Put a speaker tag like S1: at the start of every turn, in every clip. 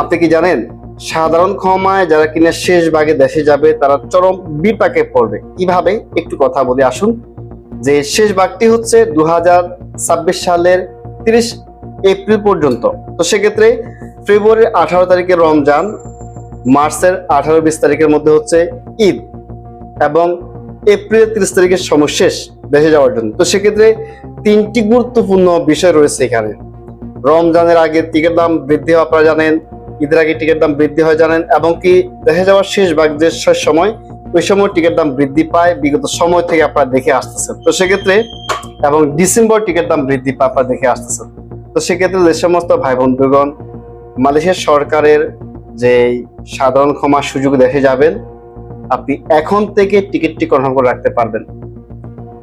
S1: আপনি কি জানেন? সাধারণ ক্ষমায় যারা কিনা শেষ ভাগে দেশে যাবে, তারা চরম বিপাকে পড়বে। কীভাবে? একটু কথা বলে আসুন। যে শেষ ভাগটি হচ্ছে দু হাজার ছাব্বিশ সালের তিরিশ এপ্রিল পর্যন্ত। তো সেক্ষেত্রে ফেব্রুয়ারির আঠারো তারিখে রমজান, মার্চের আঠারো বিশ তারিখের মধ্যে হচ্ছে ঈদ এবং এপ্রিল তিরিশ তারিখের সময় শেষ দেশে যাওয়ার জন্য। তো সেক্ষেত্রে তিনটি গুরুত্বপূর্ণ বিষয় রয়েছে এখানে। রমজানের আগে টিকিট দাম বৃদ্ধি হওয়া আপনারা জানেন ঈদের আগে টিকিট দাম বৃদ্ধি হয় জানেন, এবং কি দেখে যাওয়ার শেষ ভাগ যে সময়, ওই সময় টিকিট দাম বৃদ্ধি পায়, বিগত সময় থেকে আপনারা দেখে আসতেছেন। তো সেক্ষেত্রে, এবং ডিসেম্বর টিকিট দাম বৃদ্ধি পায় আপনারা দেখে আসতেছেন। তো সেক্ষেত্রে যে সমস্ত ভাই বন্ধুগণ মালয়েশিয়ার সরকারের যে সাধারণ ক্ষমার সুযোগ দেখে যাবেন, আপনি এখন থেকে টিকিটটি কনফার্ম করে রাখতে পারবেন।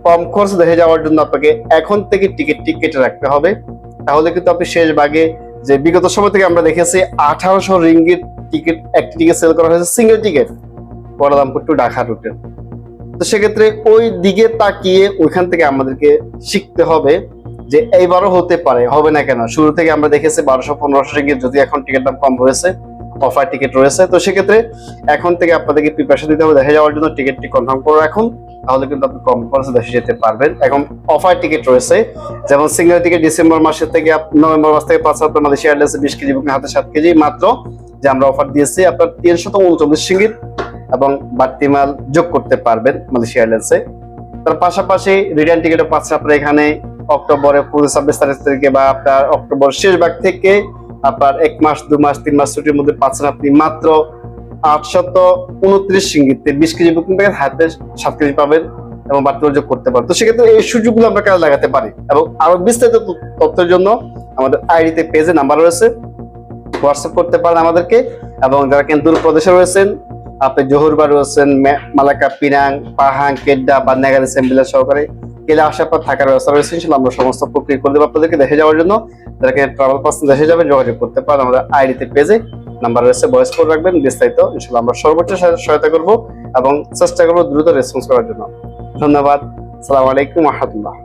S1: কম খরচ দেখে যাওয়ার জন্য আপনাকে এখন থেকে টিকিটটি কেটে রাখতে হবে। তাহলে কিন্তু আপনি শেষ ভাগে যে বিগত সময় থেকে আমরা দেখেছি আঠারোশো রিঙ্গিট টিকিট, একটি টিকিট সেল করা হয়েছে single ticket Kuala Lumpur to Dhaka রুটে তো সেক্ষেত্রে ওই দিকে তাকিয়ে ওইখান থেকে আমাদেরকে শিখতে হবে যে এইবারও হতে পারে, হবে না কেন? শুরু থেকে আমরা দেখেছি বারোশো পনেরোশো রিঙ্গিট যদি এখন টিকিট দাম কম রয়েছে অফার টিকিট রয়েছে, তো সেক্ষেত্রে এখন থেকে আপনাদেরকে প্রিপারেশন দিতে হবে, দেখা যাওয়ার জন্য টিকিটটি কনফার্ম করে রাখুন। তাহলে কিন্তু আপনি কম খরচে দেশে যেতে পারবেন। এখন অফার টিকিট রয়েছে। যেমন সিঙ্গেল টিকিট ডিসেম্বর মাসের থেকে নভেম্বর মাস থেকে পাঁচ হাজার মালয়েশিয়া এয়ারলাইন্স বিশ কেজি বুকিং হাতে সাত কেজি মাত্র, যে আমরা অফার দিয়েছি। আপনার তিনশত উনচল্লিশ সিঙ্গিত এবং বাড়তি মাল যোগ করতে পারবেন মালয়েশিয়া এয়ারলাইন্সে তার পাশাপাশি রিটার্ন টিকিটও পাচ্ছেন আপনার এখানে অক্টোবরে পঁচিশ, ছাব্বিশ তারিখ থেকে বা আপনার অক্টোবর শেষ ভাগ থেকে আপনার এক মাস, দু মাস, তিন মাস ছুটির মধ্যে পাচ্ছেন আপনি মাত্র আটশত উনত্রিশ সিঙ্গিতে বিশ কেজি বুকিং প্যাকেজ হাতে সাত কেজি পাবেন এবং বাড়তি যোগ করতে পারেন তো সেক্ষেত্রে এই সুযোগগুলো আমরা কাজে লাগাতে পারি? এবং আরও বিস্তারিত তথ্যের জন্য আমাদের আইডিতে পেজে নাম্বার রয়েছে। হোয়াটসঅ্যাপ করতে পারেন আমাদেরকে। এবং যারা কিন্তু দূর প্রদেশে রয়েছেন, আপনি জহুরবা রয়েছেন মালাকা, পিনাং, পাহাং, কেড্ডা বা নেগারি সেম্বিলা সহকারে গেলে আসার পর থাকার ব্যবস্থা রয়েছে। ইনশাল্লাহ আমরা সমস্ত প্রক্রিয়া করে দেবো আপনাদেরকে দেখে যাওয়ার জন্য। যারা ট্রাভেল পার্সন দেখে যাবেন, যোগাযোগ করতে পারেন আমাদের আইডিতে পেজে। নাম্বার রয়েছে ভয়েস কল রাখবেন, বিস্তারিত ইনশাল্লাহ আমরা সর্বোচ্চ সহায়তা করব এবং চেষ্টা করব দ্রুত রেসপন্স করার জন্য। ধন্যবাদ। সালাম আলাইকুম রহমতুল্লাহ।